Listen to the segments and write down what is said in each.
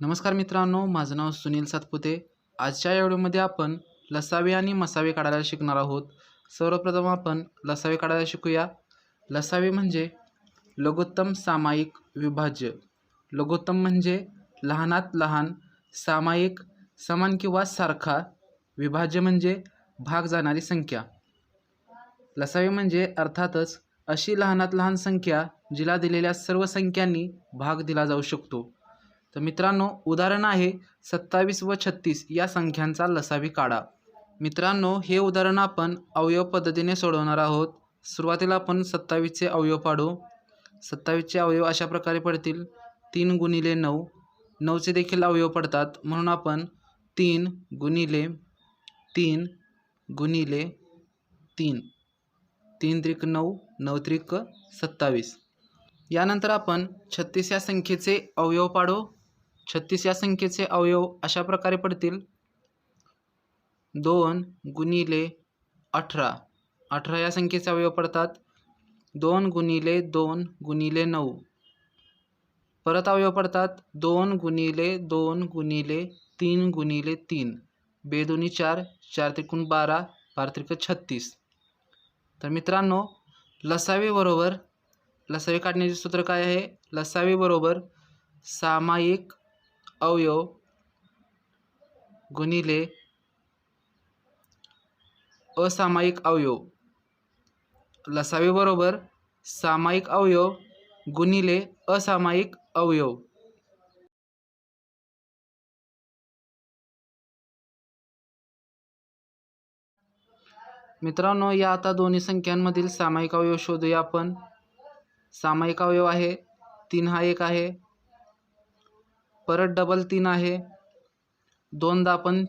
नमस्कार मित्रांनो माझं नाव सुनील सातपुते. आजच्या या व्हिडिओमध्ये आपण लसावे आणि मसावे काढायला शिकणार आहोत. सर्वप्रथम आपण लसावे काढायला शिकूया. लसावे म्हणजे लघुत्तम सामायिक विभाज्य. लघुत्तम म्हणजे लहानात लहान सामायिक समान किंवा सारखा विभाज्य म्हणजे भाग जाणारी संख्या. लसावे म्हणजे अर्थातच अशी लहानात लहान संख्या जिला दिलेल्या सर्व संख्यांनी भाग दिला जाऊ शकतो. तर मित्रांनो उदाहरण आहे सत्तावीस व छत्तीस या संख्यांचा लसावी काढा. मित्रांनो हे उदाहरण आपण अवयव पद्धतीने सोडवणार आहोत. सुरुवातीला आपण सत्तावीसचे अवयव पाडू. सत्तावीसचे अवयव अशा प्रकारे पडतील. तीन गुणिले नऊ. नऊचे देखील अवयव पडतात. म्हणून आपण तीन गुणिले तीन गुणिले तीन. तीन त्रिक नऊ नऊ त्रिक सत्तावीस. यानंतर आपण छत्तीस या संख्येचे अवयव पाडू. छत्तीस या संख्येचे अवयव अशा प्रकारे पडतील. दोन गुणिले अठरा. अठरा या संख्येचे अवयव पडतात. दोन गुणिले दोन गुणिले नऊ. परत अवयव पडतात. दोन गुणिले दोन गुणिले तीन गुणिले तीन. बेदोनी चार चार त्रिकूण बारा बारा त्रिक छत्तीस. तर मित्रांनो लसावे बरोबर लसावे काढण्याचे सूत्र काय आहे? लसावे बरोबर सामायिक अवयव गुणिले असामायिक अवयव. लसावी बरोबर सामायिक अवयव गुणिले असामायिक अवयव. मित्रांनो या आता दोन्ही संख्यांमधील सामायिक अवयव शोधूया आपण. सामायिक अवयव आहे तीन हा एक आहे. परत डबल तीन आहे. दोनदा आपण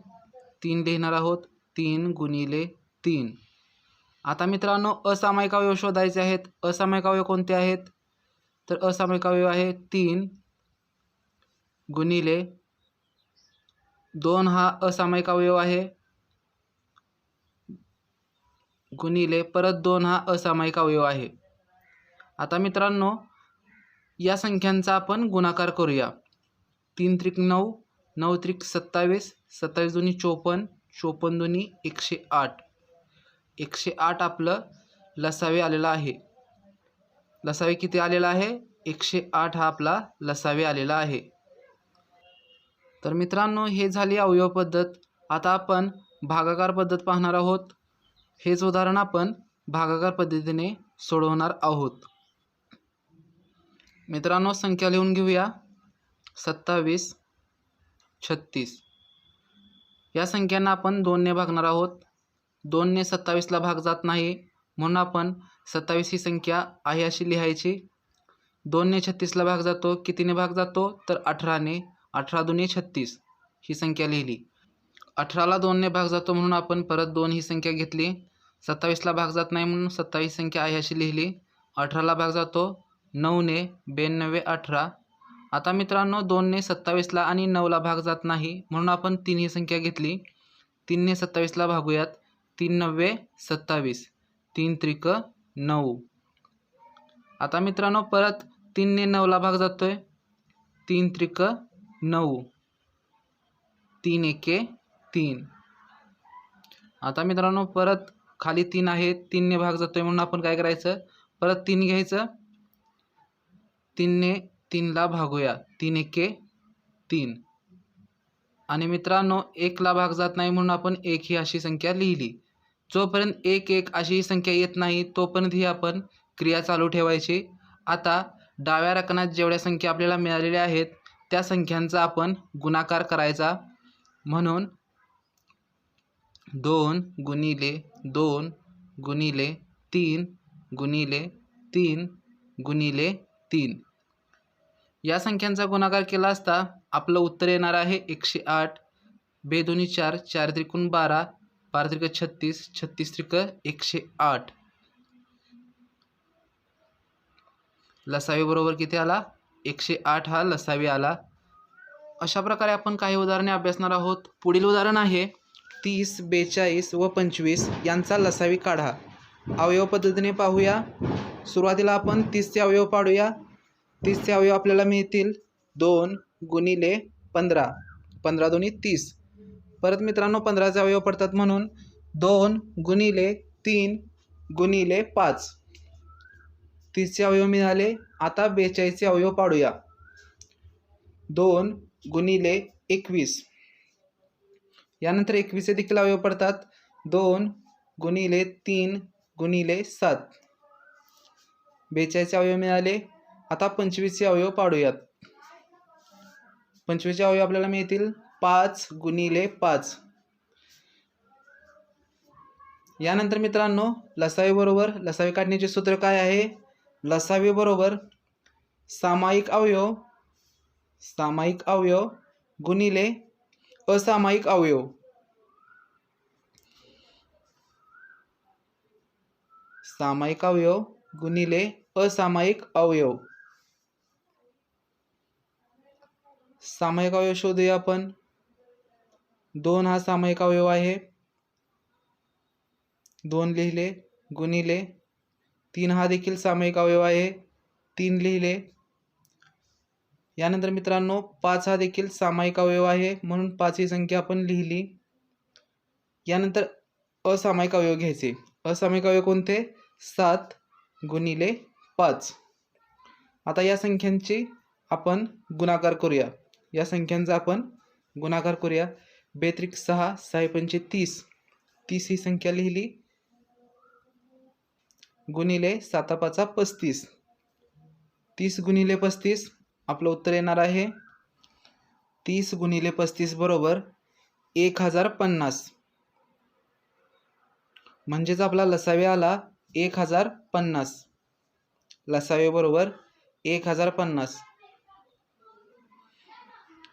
तीन लिहिणार आहोत. तीन गुणिले तीन. आता मित्रांनो असामायिक अवयव शोधायचे आहेत. असामायिक अवयव कोणते आहेत? तर असामायिक अवयव आहे तीन गुणिले दोन हा असामायिक अवयव आहे. गुणिले परत दोन हा असामायिक अवयव आहे. आता मित्रांनो या संख्यांचा आपण गुणाकार करूया. तीन त्रिक नऊ नऊ त्रिक सत्तावीस सत्तावीस दोन्ही चोपन्न चोपन्न दोन्ही एकशे आठ. एकशे आठ आपलं लसावे आलेलं आहे. लसावे किती आलेला आहे? एकशे आठ हा आपला लसावे आलेला आहे. तर मित्रांनो हे झाली अवयव पद्धत. आता आपण भागाकार पद्धत पाहणार आहोत. हेच उदाहरण आपण भागाकार पद्धतीने सोडवणार आहोत. मित्रांनो संख्या लिहून घेऊया. सत्तावीस छत्तीस. या संख्यांना आपण दोनने भागणार आहोत. दोनने सत्तावीसला भाग जात नाही. म्हणून आपण सत्तावीस ही संख्या आहे अशी लिहायची. दोनने छत्तीसला भाग जातो. कितीने भाग जातो? तर अठराने. अठरा दोन्ही छत्तीस ही संख्या लिहिली. अठराला दोनने भाग जातो म्हणून आपण परत दोन ही संख्या घेतली. सत्तावीसला भाग जात नाही म्हणून सत्तावीस संख्या आहे अशी लिहिली. अठराला भाग जातो. नऊने ब्याण्णवे अठरा. आता मित्रांनो दोनने सत्तावीसला आणि नऊला भाग जात नाही. म्हणून आपण तीन ही संख्या घेतली. तीनने सत्तावीसला भागूयात. तीन नव्वे सत्तावीस. तीन त्रिक नऊ. आता मित्रांनो परत तीनने नऊला भाग जातोय. तीन त्रिक नऊ. तीन एके तीन. आता मित्रांनो परत खाली तीन आहे. तीनने भाग जातोय म्हणून आपण काय करायचं? परत तीन घ्यायचं. तीनने तीनला भागूया. तीन एके तीन. आणि मित्रांनो एकला भाग जात नाही म्हणून आपण एक ही अशी संख्या लिहिली. जोपर्यंत एक एक अशी ही संख्या येत नाही तोपर्यंत ही आपण क्रिया चालू ठेवायची. आता डाव्या रकनात जेवढ्या संख्या आपल्याला मिळालेल्या आहेत त्या संख्यांचा आपण गुणाकार करायचा. म्हणून दोन गुणिले दोन गुणिले तीन गुणिले तीन गुणिले तीन. या संख्यांचा गुणाकार केला असता आपलं उत्तर येणार आहे एकशे आठ. बेदोनी चार चार त्रिकूण बारा बारा त्रिक छत्तीस छत्तीस त्रिक एकशे आठ. लसावी बरोबर किती आला? एकशे आठ हा लसावी आला. अशा प्रकारे आपण काही उदाहरणे अभ्यासणार आहोत. पुढील उदाहरण आहे तीस बेचाळीस व पंचवीस यांचा लसावी काढा. अवयव पद्धतीने पाहूया. सुरुवातीला आपण तीसचे अवयव पाडूया. तीसचे अवयव आपल्याला मिळतील. दोन गुणिले पंधरा. पंधरा दोन्ही तीस. परत मित्रांनो पंधराचे अवयव पडतात म्हणून दोन गुणिले तीन गुणिले पाच. तीसचे अवयव मिळाले आता बेचाळीसचे अवयव पाडूया. दोन गुणिले एकवीस. यानंतर एकवीसचे देखील अवयव पडतात. दोन गुणिले तीन गुणिले सात. बेचाळीसचे अवयव मिळाले आता पंचवीसचे अवयव पाडूयात. पंचवीसचे अवयव आपल्याला मिळतील पाच गुणिले पाच. यानंतर मित्रांनो लसावी बरोबर लसावी काढण्याचे सूत्र काय आहे? लसावी बरोबर सामायिक अवयव सामायिक अवयव गुणिले असामायिक अवयव. सामायिक अवयव गुणिले असामायिक अवयव. सामायिक अवयव शोधूया आपण. दोन हा सामायिक अवयव आहे. दोन लिहिले गुणिले. तीन हा देखील सामायिक अवयव आहे. तीन लिहिले. यानंतर मित्रांनो पाच हा देखील सामायिक अवयव आहे म्हणून पाच ही संख्या आपण लिहिली. यानंतर असामायिक अवयव घ्यायचे. असामायिक अवयव कोणते? सात गुणिले पाच. आता या संख्यांची आपण गुणाकार करूया. या संख्यांचा आपण गुणाकार करूया. बेत्रिक सहा सहा पंचे तीस. तीस ही संख्या लिहिली. गुणिले सातापाचा पस्तीस. तीस गुणिले पस्तीस आपलं उत्तर येणार आहे. तीस गुणिले पस्तीस बरोबर एक हजार पन्नास. म्हणजेच आपला लसावे आला एक हजार पन्नास. लसावे बरोबर एक हजार पन्नास.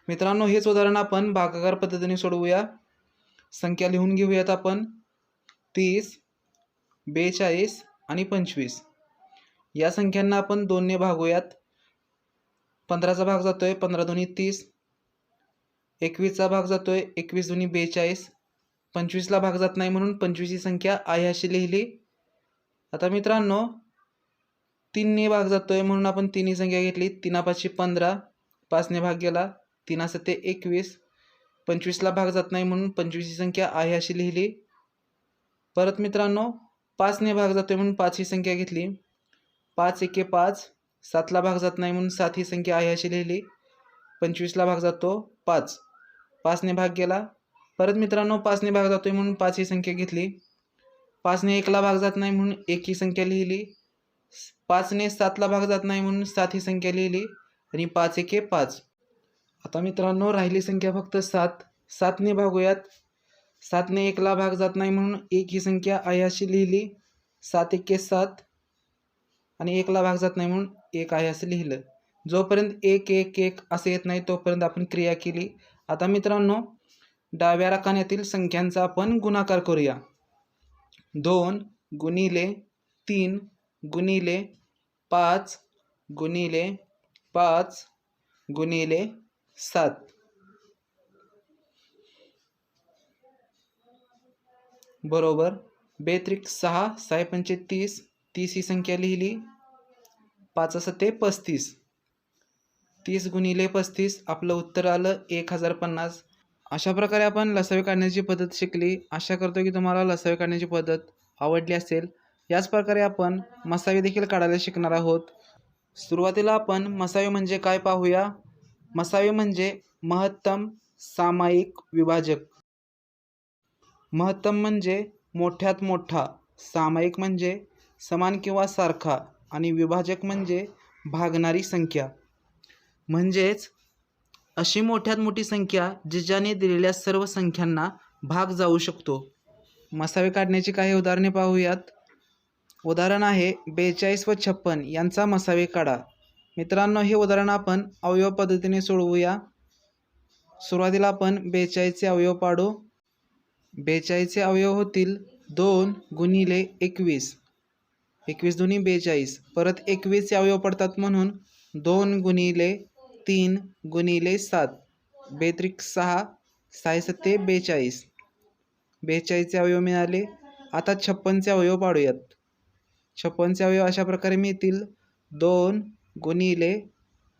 मित्रांनो हेच उदाहरण आपण भागाकार पद्धतीने सोडवूया. संख्या लिहून घेऊयात आपण. तीस बेचाळीस आणि पंचवीस. या संख्यांना आपण दोनने भागूयात. पंधराचा भाग जातोय पंधरा दोन्ही तीस. एकवीसचा भाग जातोय एकवीस दोन्ही बेचाळीस. पंचवीसला भाग जात नाही म्हणून पंचवीस ही संख्या आहे अशी लिहिली. आता मित्रांनो तीनने भाग जातोय म्हणून आपण तिन्ही संख्या घेतली. तिनापाचशे पंधरा पाचने भाग गेला. तीन सत्ते एकवीस पंचवीसला भाग जात नाही म्हणून पंचवीस ही संख्या आहे अशी लिहिली. परत मित्रांनो पाचने भाग जातोय म्हणून पाच ही संख्या घेतली. पाच एके पाच. सातला भाग जात नाही म्हणून सात ही संख्या आहे अशी लिहिली. पंचवीसला भाग जातो पाच. पाचने भाग गेला परत मित्रांनो पाचने भाग जातोय म्हणून पाच ही संख्या घेतली. पाचने एकला भाग जात नाही म्हणून एक ही संख्या लिहिली. पाचने सातला भाग जात नाही म्हणून सात ही संख्या लिहिली. आणि पाच एके पाच. आता मित्रांनो राहिली संख्या फक्त सात. सातने भागूयात. सातने एकला भाग जात नाही म्हणून एक ही संख्या आहे अशी लिहिली. सात एके सात. आणि एकला भाग जात नाही म्हणून एक आहे असं लिहिलं. जोपर्यंत एक एक एक असं येत नाही तोपर्यंत आपण क्रिया केली. आता मित्रांनो डाव्या राखाण्यातील संख्यांचा आपण गुणाकार करूया. दोन गुणिले तीन गुणिले पाच गुणिले पाच गुणिले सात. बरोबर. बेत्रिक सहा सहा पंचे तीस तीस ही संख्या लिहिली. पाच असं पस्तीस. तीस गुणिले पस्तीस आपलं उत्तर आलं एक हजार पन्नास. अशा प्रकारे आपण लसावे काढण्याची पद्धत शिकली. आशा करतो की तुम्हाला लसावे काढण्याची पद्धत आवडली असेल. याच प्रकारे आपण मसावे देखील काढायला शिकणार आहोत. सुरुवातीला आपण मसावे म्हणजे काय पाहूया? मसावे म्हणजे महत्तम सामायिक विभाजक. महत्तम म्हणजे मोठ्यात मोठा सामायिक म्हणजे समान किंवा सारखा आणि विभाजक म्हणजे भागणारी संख्या. म्हणजेच अशी मोठ्यात मोठी संख्या जिजाने दिलेल्या सर्व संख्यांना भाग जाऊ शकतो. मसावे काढण्याची काही उदाहरणे पाहूयात. उदाहरण आहे बेचाळीस व छप्पन यांचा मसावे काढा. मित्रांनो हे उदाहरण आपण अवयव पद्धतीने सोडवूया. सुरुवातीला आपण बेचाळीसचे अवयव पाडू. बेचाळीसचे अवयव होतील दोन गुणिले एकवीस. एकवीस दोन्ही बेचाळीस. परत एकवीसचे अवयव पडतात म्हणून दोन गुणिले तीन गुणिले सात. बेत्रिक सहा सहा सत्ते बेचाळीस. बेचाळीसचे अवयव मिळाले. आता छप्पनचे अवयव पाडूयात. छप्पनचे अवयव अशा प्रकारे मिळतील. दोन गुणिले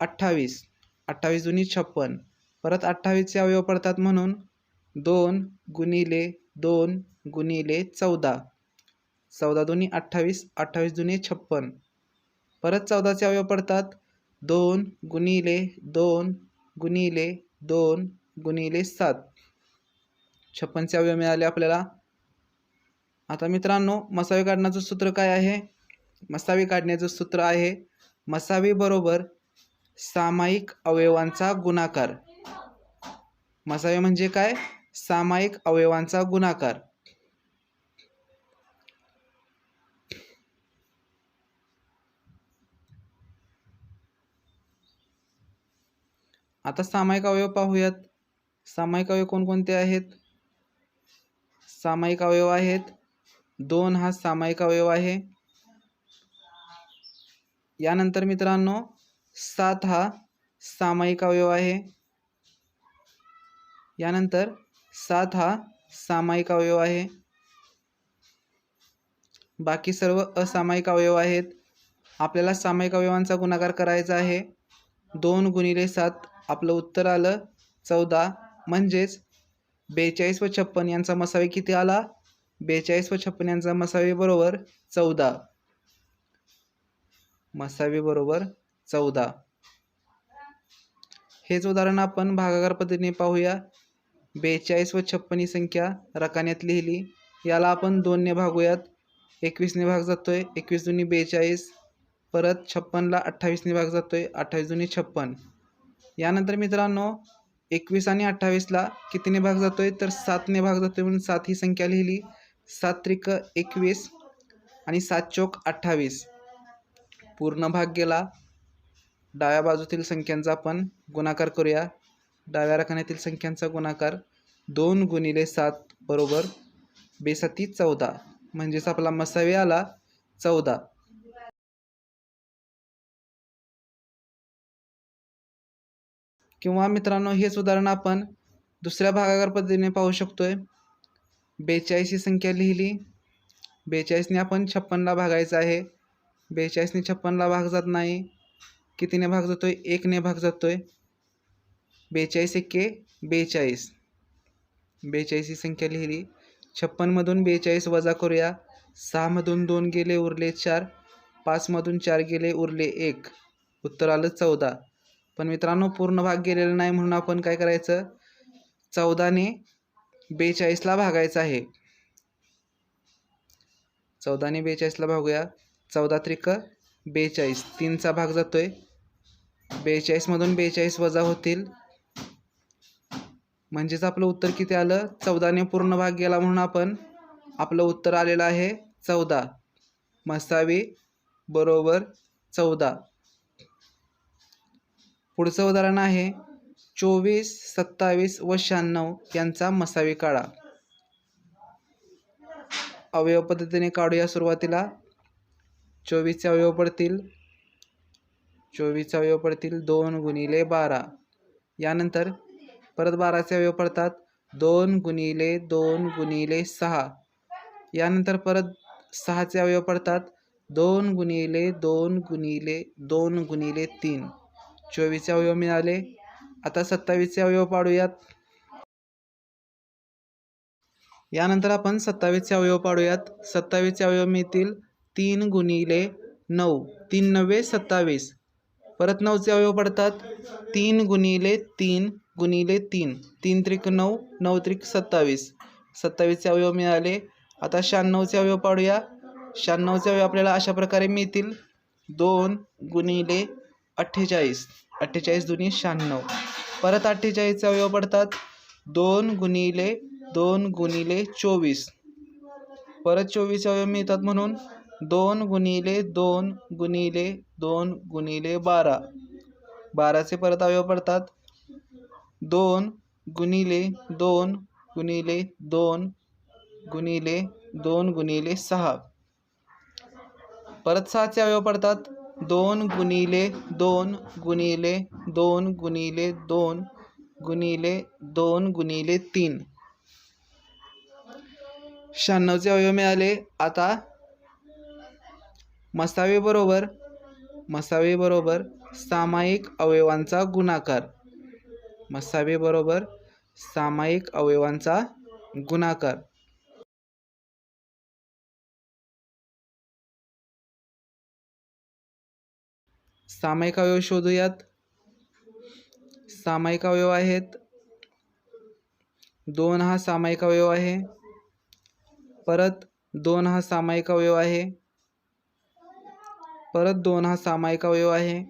अठ्ठावीस. अठ्ठावीस दुनी छप्पन. परत अठ्ठावीसचे अवयव पडतात म्हणून दोन गुणिले दोन गुणिले चौदा. चौदा दोन्ही अठ्ठावीस अठ्ठावीस दुनी छप्पन. परत चौदाचे अवयव पडतात दोन गुणिले दोन गुणिले दोन गुणिले सात. छप्पनचे अवयव मिळाले आपल्याला. आता मित्रांनो मसावे काढण्याचं सूत्र काय आहे? मसावी काढण्याचं सूत्र आहे मसावी बरोबर सामायिक अवयवांचा गुणाकार. मसावे म्हणजे काय? सामायिक अवयवांचा गुणाकार. आता सामायिक अवयव पाहूयात. सामायिक अवयव कोणकोणते आहेत? सामायिक अवयव आहेत. दोन हा सामायिक अवयव आहे. यानंतर मित्रांनो सात हा सामायिक अवयव आहे. यानंतर सात हा सामायिक अवयव आहे. बाकी सर्व असामायिक अवयव आहेत. आपल्याला सामायिक अवयवांचा गुणाकार करायचा आहे. दोन गुणिले सात आपलं उत्तर आलं चौदा. म्हणजेच बेचाळीस व छप्पन यांचा मसावी किती आला? बेचाळीस व छप्पन यांचा मसावी बरोबर चौदा. मसावी बरोबर चौदा. हेच उदाहरण आपण भागाकार पद्धतीने पाहूया. बेचाळीस व छप्पन ही संख्या रकान्यात लिहिली. याला आपण दोनने भागूयात. एकवीसने भाग जातोय. एकवीस दुनी बेचाळीस. परत छप्पनला अठ्ठावीसने भाग जातोय. अठ्ठावीस दुनी छप्पन. यानंतर मित्रांनो एकवीस आणि अठ्ठावीसला कितीने भाग जातोय? तर सातने भाग जातोय म्हणून सात ही संख्या लिहिली. सात त्रिक एकवीस आणि सात चोक अठ्ठावीस. पूर्ण भाग गेला. डाव्या बाजूतील संख्यांचा आपण गुणाकार करूया. डाव्या रकान्यातील संख्यांचा गुणाकार दोन गुणिले सात बरोबर बेसाती चौदा. म्हणजेच आपला मसावी आला चौदा. किंवा मित्रांनो हेच उदाहरण आपण दुसऱ्या भागाकार पद्धतीने पाहू शकतोय. बेचाळीस ही संख्या लिहिली. बेचाळीसने आपण छप्पनला भागायचं आहे. बेचाळीसने छप्पनला भाग जात नाही. कितीने भाग जातो आहे एकने भाग जातो आहे बेचाळीस एके बेचाळीस. बेचाळीस ही संख्या लिहिली. छप्पनमधून बेचाळीस वजा करूया. सहामधून दोन गेले उरले चार. पाचमधून चार गेले उरले एक. उत्तर आलं चौदा. पण मित्रांनो पूर्ण भाग गेलेला नाही म्हणून आपण काय करायचं? चौदाने बेचाळीसला भागायचं आहे. चौदाने बेचाळीसला भागूया. चौदा त्रिक बेचाळीस. तीनचा भाग जातो आहे बेचाळीसमधून बेचाळीस वजा होतील. म्हणजेच आपलं उत्तर किती आलं? चौदाने पूर्ण भाग गेला म्हणून आपण आपलं उत्तर आलेलं आहे चौदा. मसावी बरोबर चौदा. पुढचं उदाहरण आहे चोवीस सत्तावीस व शहाण्णव यांचा मसावी काढा. अवयव पद्धतीने काढूया सुरुवातीला. चोवीसचे अवयव पडतील चोवीसचे अवयव पडतील दोन गुणिले बारा. यानंतर परत बाराचे अवयव पडतात दोन गुणिले दोन गुणिले सहा. यानंतर परत सहाचे अवयव पडतात दोन गुणिले दोन गुणिले दोन गुणिले तीन. चोवीसचे अवयव मिळाले. आता सत्तावीसचे अवयव पाडूयात. यानंतर आपण सत्तावीसचे अवयव पाडूयात. सत्तावीसचे अवयव मिळतील तीन गुणिले नऊ तीन नव्वे सत्तावीस. परत नऊचे अवयव पडतात. तीन गुणिले तीन गुणिले तीन. तीन त्रिक नऊ नऊ त्रिक सत्तावीस. सत्तावीसचे अवयव मिळाले. आता शहाण्णवचे अवयव पाडूया. शहाण्णवचे अवयव आपल्याला अशा प्रकारे मिळतील. दोन गुणिले अठ्ठेचाळीस. अठ्ठेचाळीस दुनी शहाण्णव. परत अठ्ठेचाळीसचे अवयव पडतात. दोन गुणिले दोन गुणिले चोवीस. परत चोवीस अवयव मिळतात म्हणून दोन गुणिले दोन गुणिले दोन गुणिले बारा बाराचे परत अवयव पडतात दोन गुणिले दोन गुणिले दोन गुणिले दोन गुणिले सहा परत सहाचे अवयव पडतात दोन गुणिले दोन गुणिले दोन गुणिले दोन गुणिले दोन गुणिले तीन शहाण्णवचे अवयव मिळाले आता मसावेबरोबर बरोबर सामायिक अवयवांचा गुणाकार. मसावेबरोबर सामायिक अवयवांचा गुणाकार. सामायिक अवयव शोधूयात. सामायिक अवयव आहेत. दोन हा सामायिक अवयव आहे. परत दोन हा सामायिक अवयव आहे. परत दोन हा सामायिक अवयव आहे.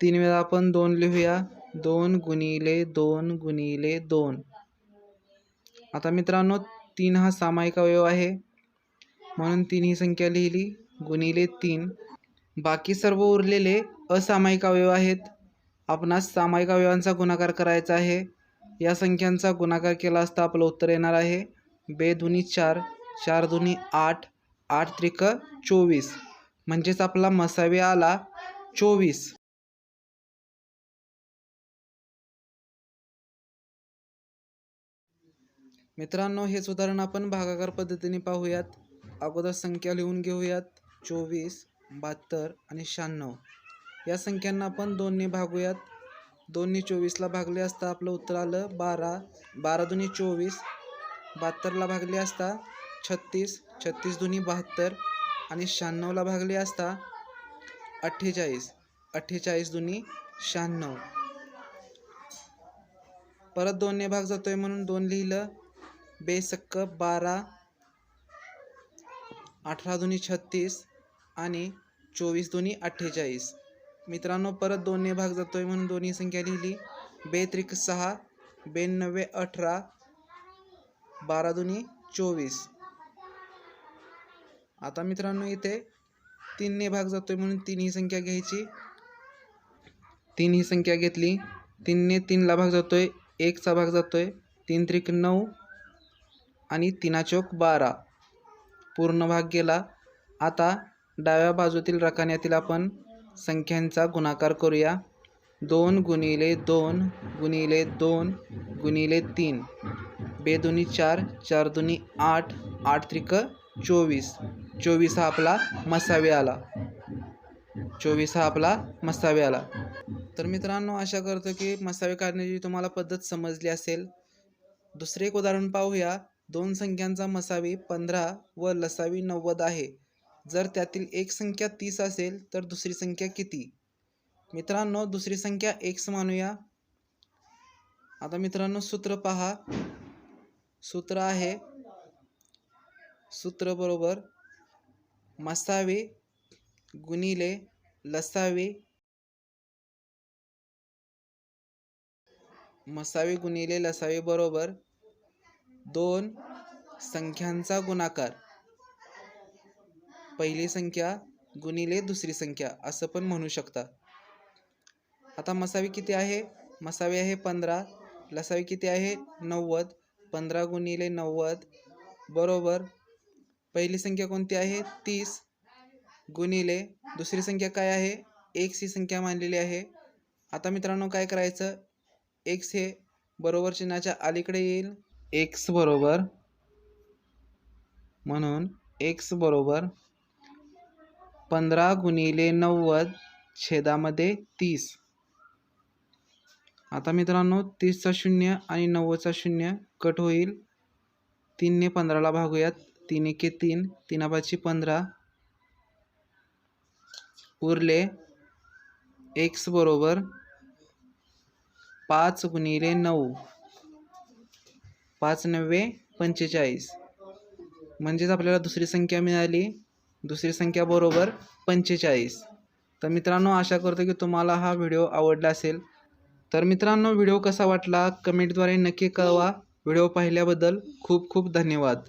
तीन वेळा आपण दोन लिहूया. दोन गुणिले दोन गुणिले दोन. आता मित्रांनो तीन हा सामायिक अवयव आहे. म्हणून तीन ही संख्या लिहिली. गुणिले तीन. बाकी सर्व उरलेले असामायिक अवयव आहेत. आपणास सामायिक अवयवांचा गुणाकार करायचा आहे. या संख्यांचा गुणाकार केला असता आपलं उत्तर येणार आहे. बे दुनी चार चार दुनी आठ आठ त्रिक चोवीस. म्हणजेच आपला मसावे आला चोवीस. मित्रांनो हेच उदाहरण आपण भागाकार पद्धतीने पाहूयात. अगोदर संख्या लिहून घेऊयात. चोवीस बहात्तर आणि शहाण्णव. या संख्यांना आपण दोनने भागूयात. दोनने चोवीसला भागले असता आपलं उत्तर आलं बारा. बारा दोन्ही चोवीस बहात्तरला भागले असता छत्तीस छत्तीस दुनी बहात्तर आणि शहाण्णवला भागले असता अठ्ठेचाळीस अठ्ठेचाळीस दुनी शहाण्णव. परत दोनने भाग जातोय म्हणून दोन लिहिलं. बेसक्क बारा अठरा दुनी छत्तीस आणि चोवीस दोन्ही अठ्ठेचाळीस. मित्रांनो परत दोनने भाग जातोय म्हणून दोन्ही संख्या लिहिली. बेत्रिक सहा बेनव्वे अठरा बारा दोन्ही चोवीस. आता मित्रांनो इथे तीनने भाग जातोय म्हणून तीन ही संख्या घ्यायची. तीन ही संख्या घेतली. तीनने तीनला भाग जातोय. एकचा भाग जातोय. तीन त्रिक नऊ आणि तीना चौक बारा. पूर्ण भाग गेला. आता डाव्या बाजूतील रकान्यातील आपण संख्यांचा गुणाकार करूया. दोन गुणिले दोन गुणिले दोन गुणिले तीन. बेदुनी चार चार दुनी आठ आठ त्रिक चोवीस. चोवीस हा आपला मसावे आला. चोवीस हा आपला मसावे आला. तर मित्रांनो आशा करतो की मसावे काढण्याची तुम्हाला पद्धत समजली असेल. दुसरे एक उदाहरण पाहूया. दोन संख्यांचा मसावी पंधरा व लसावी नव्वद आहे. जर त्यातील एक संख्या तीस असेल तर दुसरी संख्या किती? मित्रांनो दुसरी संख्या एक्स मानूया. आता मित्रांनो सूत्र पहा. सूत्र आहे सूत्र बरोबर. मसावे गुणिले लसावे. मसावे गुणिले लसावे बरोबर दोन संख्यांचा गुणाकार. पहिली संख्या गुणिले दुसरी संख्या असं पण म्हणू शकता. आता मसावी किती आहे? मसावी आहे पंधरा लसावी किती आहे? नव्वद. पंधरा गुणिले नव्वद बरोबर पहिली संख्या कोणती आहे? तीस गुणिले दुसरी संख्या काय आहे? एक्स ही संख्या मानलेली आहे. आता मित्रांनो काय करायचं? एक्स हे बरोबर चिन्हाच्या अलीकडे येईल. एक्स बरोबर म्हणून एक्स बरोबर पंधरा गुणिले नव्वद छेदामध्ये तीस. आता मित्रांनो तीसचा शून्य आणि नव्वदचा शून्य कट होईल. तीनने पंधराला भागूयात. तीन एके तीन तीनापाची पंधरा. उरले एक्स बरोबर पाच गुणिले नऊ. पाच नव्वे पंचेचाळीस. म्हणजेच आपल्याला दुसरी संख्या मिळाली. दुसरी संख्या बरोबर पंचेचाळीस. तर मित्रांनो आशा करतो की तुम्हाला हा व्हिडिओ आवडला असेल. तर मित्रांनो व्हिडिओ कसा वाटला? कमेंटद्वारे नक्की कळवा. व्हिडिओ पाहिल्याबद्दल खूप खूप धन्यवाद.